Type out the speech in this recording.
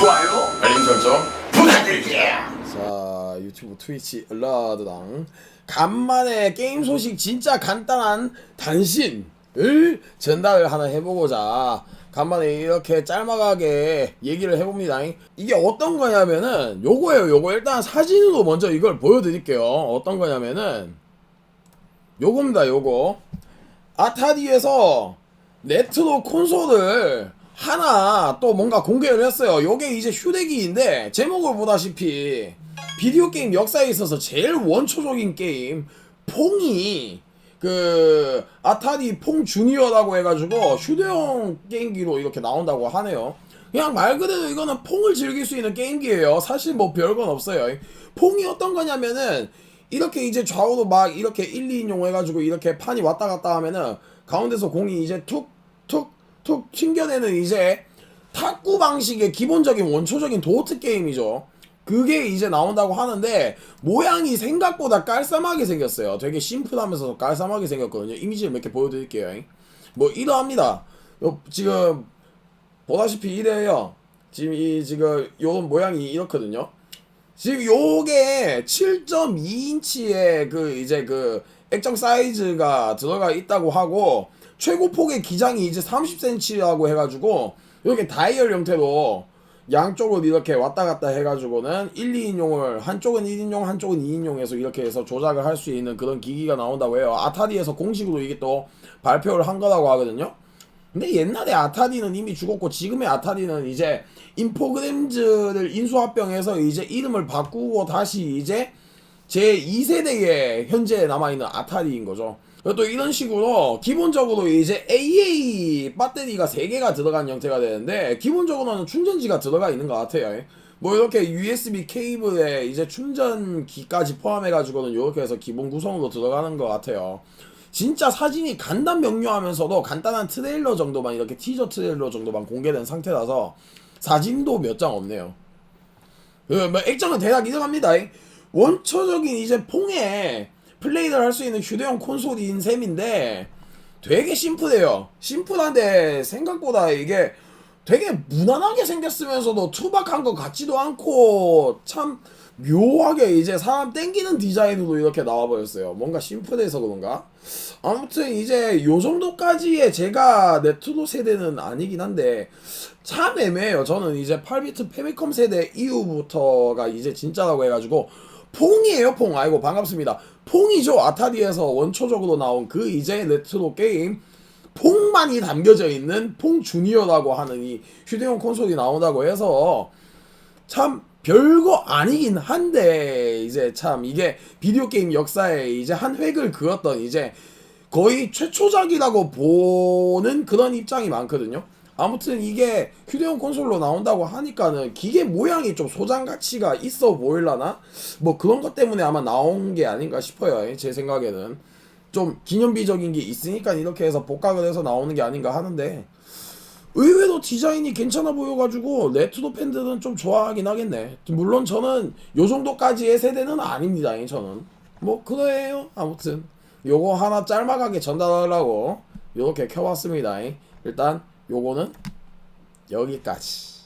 좋아요. 알림 설정 부탁드릴게요. 자 유튜브 트위치 얼라드당. 간만에 게임 소식 진짜 간단한 단신을 전달을 하나 해보고자 간만에 이렇게 짤막하게 얘기를 해봅니다. 이게 어떤 거냐면은 요거예요 요거. 일단 사진으로 먼저 이걸 보여드릴게요. 어떤 거냐면은 요겁니다 요거. 아타디에서 네트로 콘솔을 하나 또 뭔가 공개를 했어요. 요게 이제 휴대기인데 제목을 보다시피 비디오 게임 역사에 있어서 제일 원초적인 게임 퐁이 그 아타디 퐁 주니어라고 해가지고 휴대용 게임기로 이렇게 나온다고 하네요. 그냥 말 그대로 이거는 퐁을 즐길 수 있는 게임기예요. 사실 뭐 별건 없어요. 퐁이 어떤 거냐면은 이렇게 이제 좌우로 막 이렇게 1, 2인용 해가지고 이렇게 판이 왔다 갔다 하면은 가운데서 공이 이제 툭 툭툭 튕겨내는 이제 탁구 방식의 기본적인 원초적인 도트 게임이죠. 그게 이제 나온다고 하는데 모양이 생각보다 깔쌈하게 생겼어요. 되게 심플하면서 깔쌈하게 생겼거든요. 이미지를 몇 개 보여드릴게요. 뭐 이러합니다. 요 지금 보다시피 이래요. 지금 이 지금 요 모양이 이렇거든요. 지금 요게 7.2인치의 그 이제 그 액정 사이즈가 들어가 있다고 하고 최고 폭의 기장이 이제 30cm라고 해가지고 이렇게 다이얼 형태로 양쪽으로 이렇게 왔다 갔다 해가지고는 1, 2인용을 한쪽은 1인용 한쪽은 2인용에서 이렇게 해서 조작을 할 수 있는 그런 기기가 나온다고 해요. 아타디에서 공식으로 이게 또 발표를 한 거라고 하거든요. 근데 옛날에 아타디는 이미 죽었고 지금의 아타디는 이제 인포그램즈를 인수합병해서 이제 이름을 바꾸고 다시 이제 제 2세대의 현재 남아있는 아타리인 거죠. 또 이런 식으로 기본적으로 이제 AA 배터리가 3개가 들어간 형태가 되는데 기본적으로는 충전지가 들어가 있는 것 같아요. 뭐 이렇게 USB 케이블에 이제 충전기까지 포함해가지고는 이렇게 해서 기본 구성으로 들어가는 것 같아요. 진짜 사진이 간단 명료하면서도 간단한 트레일러 정도만 이렇게 티저 트레일러 정도만 공개된 상태라서 사진도 몇 장 없네요. 그뭐 액정은 대략 이동합니다. 원초적인 이제 퐁에 플레이를 할 수 있는 휴대용 콘솔인 셈인데 되게 심플해요. 심플한데 생각보다 이게 되게 무난하게 생겼으면서도 투박한 것 같지도 않고 참 묘하게 이제 사람 땡기는 디자인으로 이렇게 나와버렸어요. 뭔가 심플해서 그런가? 아무튼 이제 요 정도까지의 제가 네트로 세대는 아니긴 한데 참 애매해요. 저는 이제 8비트 페미컴 세대 이후부터가 이제 진짜라고 해가지고 퐁이에요 퐁. 아이고 반갑습니다. 퐁이죠. 아타디에서 원초적으로 나온 그 이제 레트로 게임. 퐁만이 담겨져 있는 퐁 주니어라고 하는 이 휴대용 콘솔이 나온다고 해서 참 별거 아니긴 한데 이제 참 이게 비디오 게임 역사에 이제 한 획을 그었던 이제 거의 최초작이라고 보는 그런 입장이 많거든요. 아무튼 이게 휴대용 콘솔로 나온다고 하니까는 기계 모양이 좀 소장 가치가 있어 보일라나? 뭐 그런 것 때문에 아마 나온 게 아닌가 싶어요. 제 생각에는. 좀 기념비적인 게 있으니까 이렇게 해서 복각을 해서 나오는 게 아닌가 하는데 의외로 디자인이 괜찮아 보여가지고 레트로 팬들은 좀 좋아하긴 하겠네. 물론 저는 요 정도까지의 세대는 아닙니다. 저는 뭐 그래요. 아무튼 요거 하나 짤막하게 전달하려고 요렇게 켜봤습니다. 일단 요거는 여기까지.